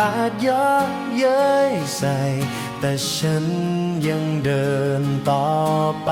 อาจย้อนเย้ยใส่ แต่ฉันยังเดินต่อไป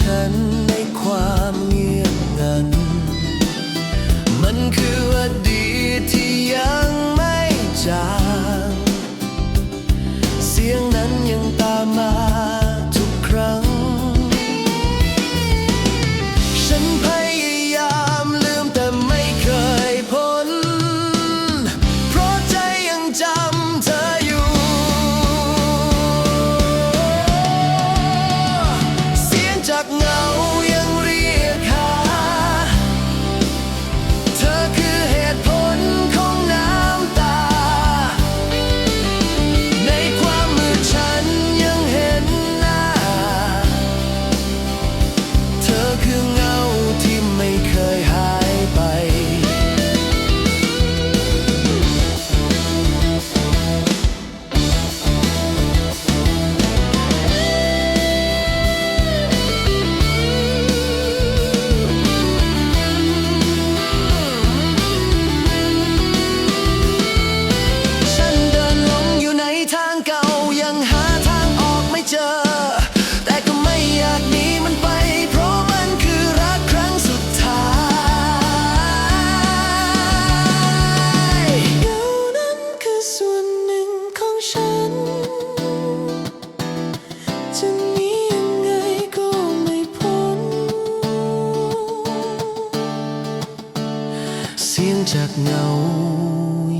ฉันในความเงียบงัน มันคือว่า เงา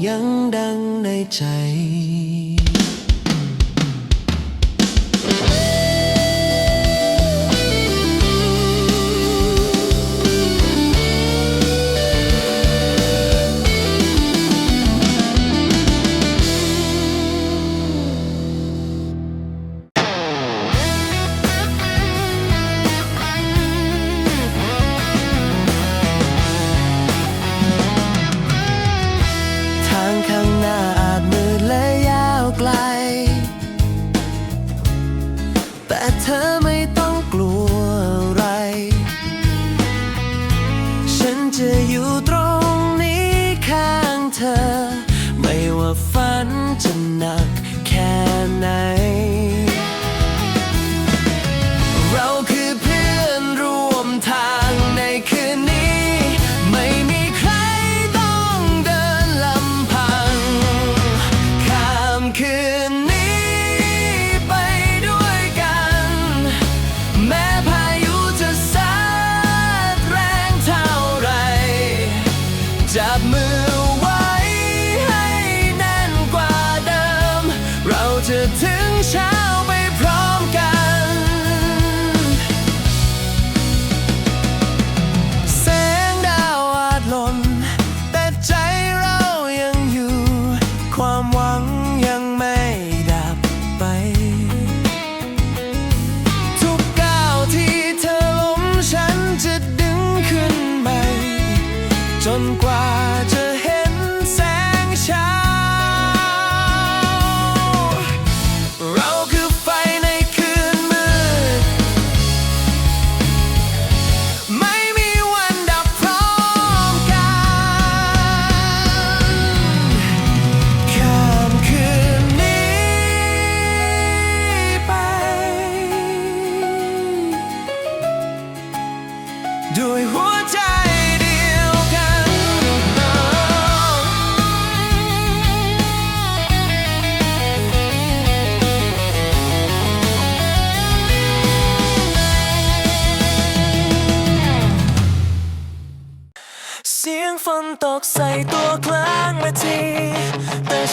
ยังดังในใจ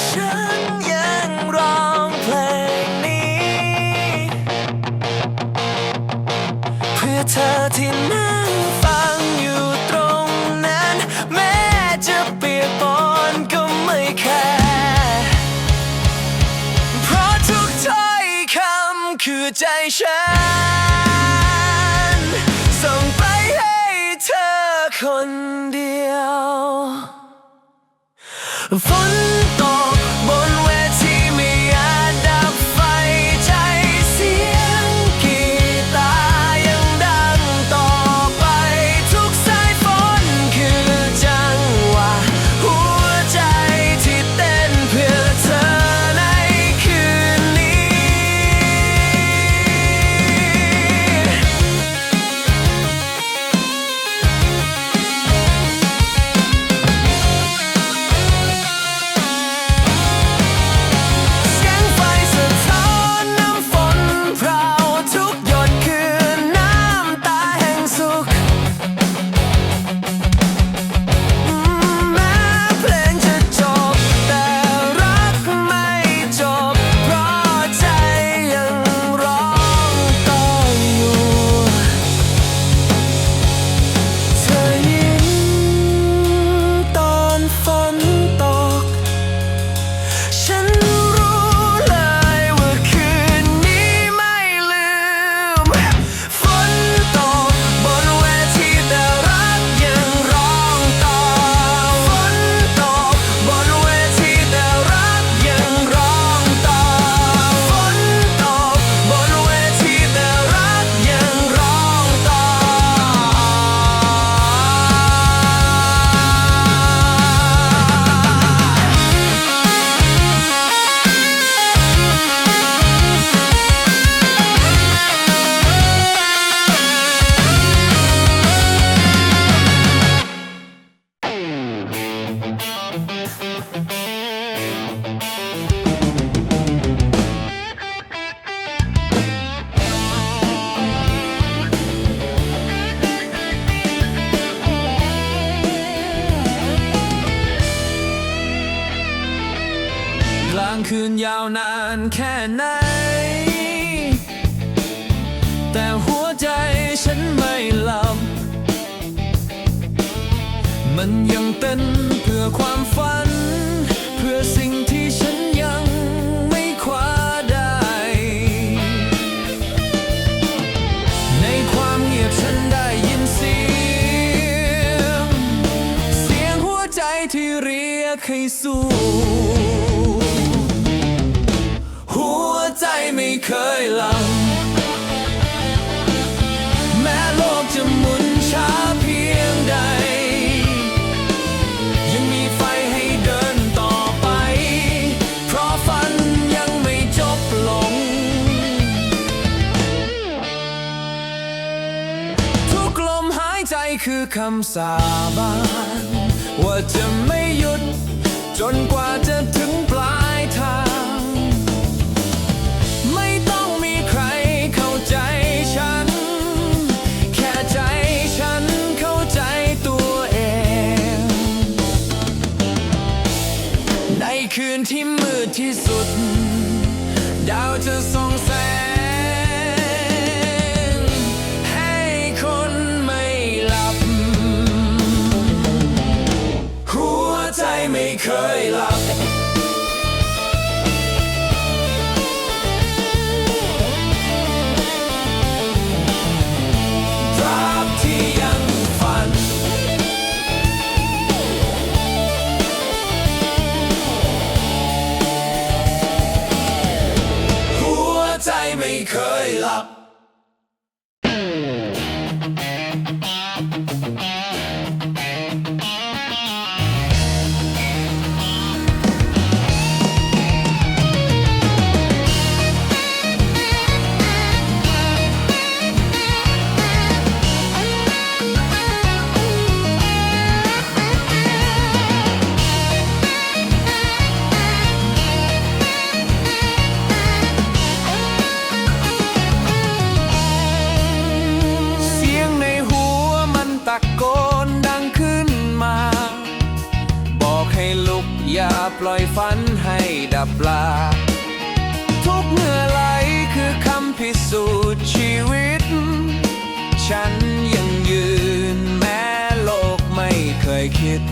ฉันยังร้องเพลงนี้ เพื่อเธอที่นั่งฟังอยู่ตรงนั้น แม้จะเปียกปอนก็ไม่แคร์เพราะทุกถ้อยคำคือใจฉัน ส่งไปให้เธอคน ให้สู้ หัวใจไม่เคยหลัง แม้โลกจะหมุนช้าเพียงใด ยังมีไฟให้เดินต่อไป เพราะฝันยังไม่จบลง ทุกลมหายใจคือคำสาบาน ว่าจะไม่ ปล่อยฝันให้ดับลา ทุกเมื่อไหลคือคำพิสูจน์ชีวิต ฉันยังยืนแม้โลกไม่เคยคิด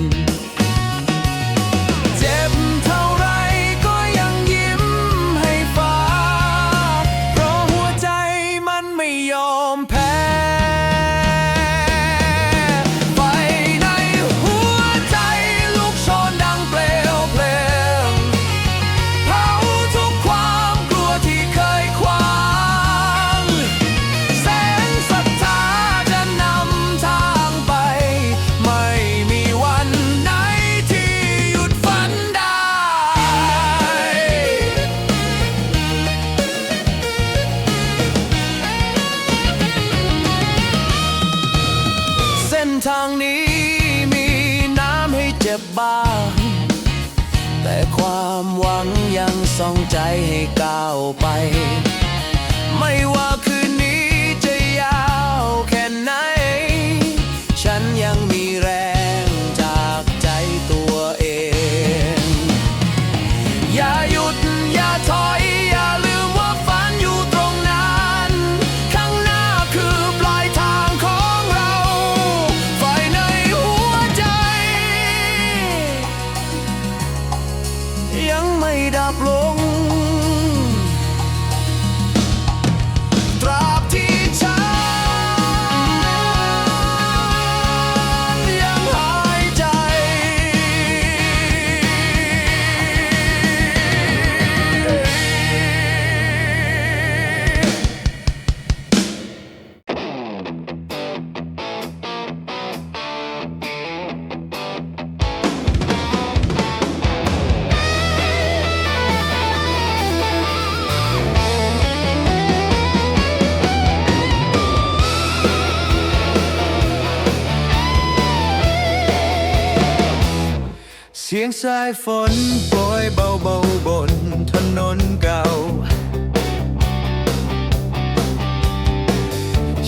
ียงสายฝนโปรยเบาๆบนถนนเก่า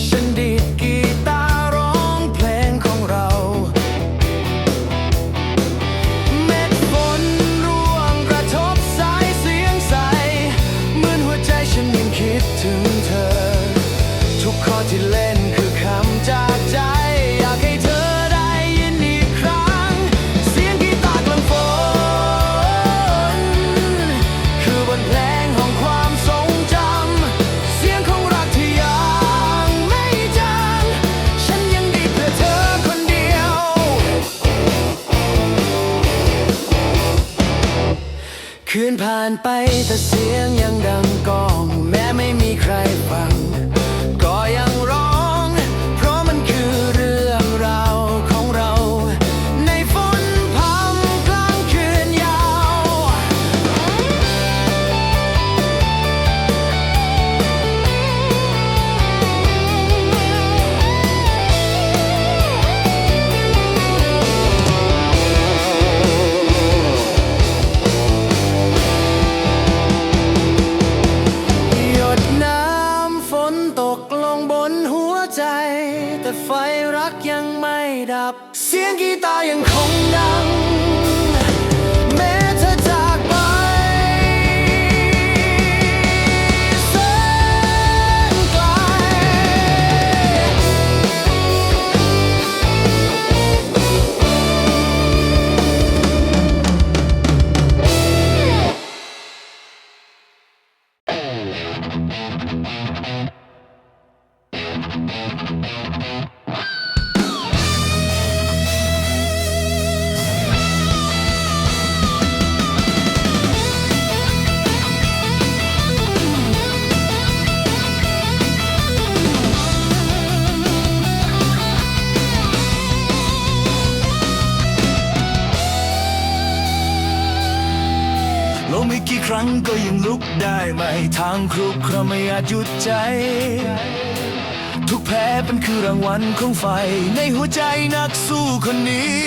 ฉันดีดกีตาร์ร้องเพลงของเรา เม็ดฝนร่วงกระทบสายเสียงใส เหมือนหัวใจฉันยังคิดถึงเธอ ทุกข้อที่เลานไปแต่เสียงยังดังาจหยุดใจ ทุกแพ้เป็นคือรางวัลของไฟ ในหัวใจนักสู้คนนี้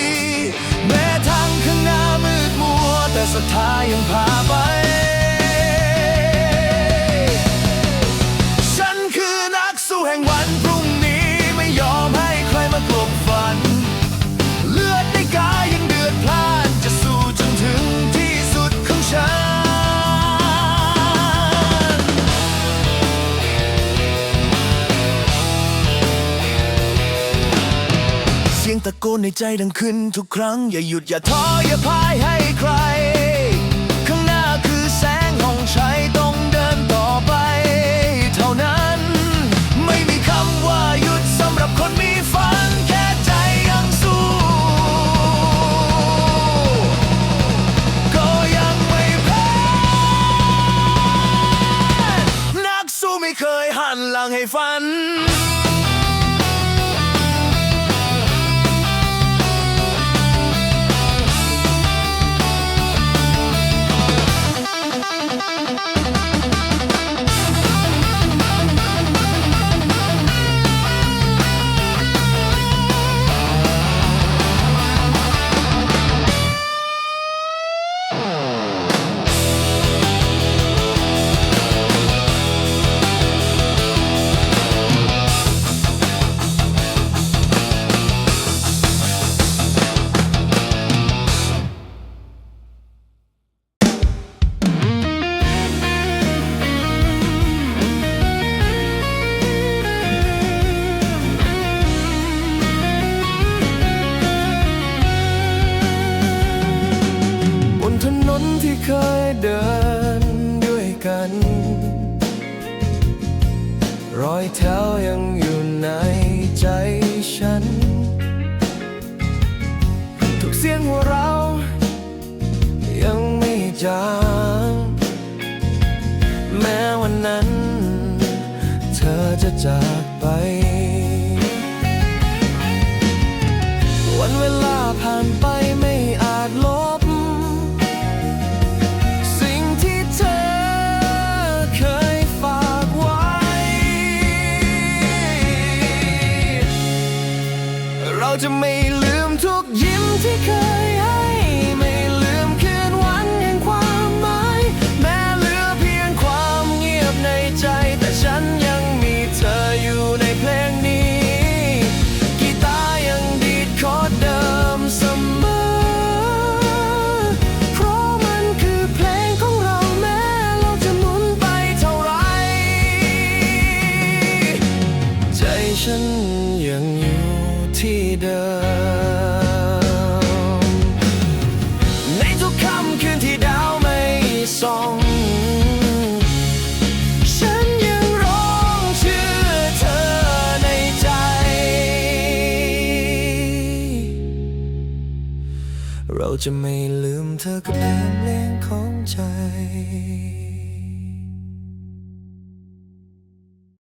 แม้ทางข้างหน้ามืดมัว แต่ศรัทธายังพาไป ฉันคือนักสู้แห่งวัน ตะโกนในใจดังขึ้นทุกครั้ง อย่าหยุดอย่าท้ออย่าพ่ายให้ใคร 야